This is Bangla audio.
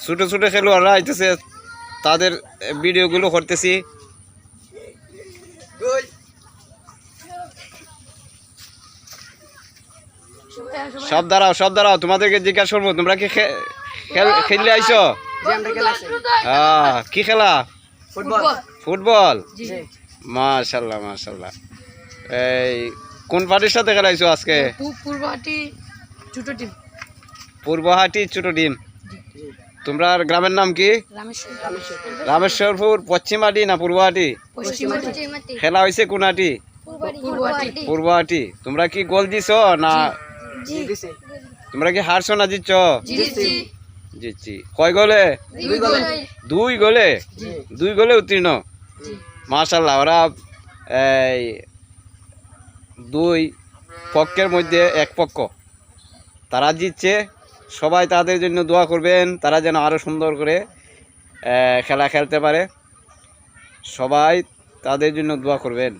ছোটো ছোটো খেলোয়াড়রা আইতেছে তাদের ভিডিওগুলো করতেছি। সব দাঁড়াও সব দাঁড়াও তোমাদেরকে জিজ্ঞাসা করব তোমরা কি খেল- খেললে আইছো? আহ, কি খেলা? ফুটবল। মাশাল্লাহ মাশাল্লাহ। এই কোন পার্টির সাথে খেলাইছো আজকে? পূর্বহাটি ছোট টিম। পূর্বহাটি ছোট ডিম তোমরা গ্রামের নাম কি? রামেশ্বর। রামেশ্বরপুর পশ্চিমাটি না পূর্বহাটি? খেলা হয়েছে কোনহাটি? পূর্বহাটি। তোমরা কি গোল দিছ না তোমরা কি হারছো না জিতছ? জিতছি। জিতছি। কয় গোলে? দুই গোলে। দুই গোলে? উত্তীর্ণ? জি। মাশাল্লাহ ওরা এই দুই পক্ষের মধ্যে এক পক্ষ। তারা জিতছে। সবাই তাদের জন্য দোয়া করবেন, তারা যেন আরও সুন্দর করে খেলা খেলতে পারে। সবাই তাদের জন্য দোয়া করবেন।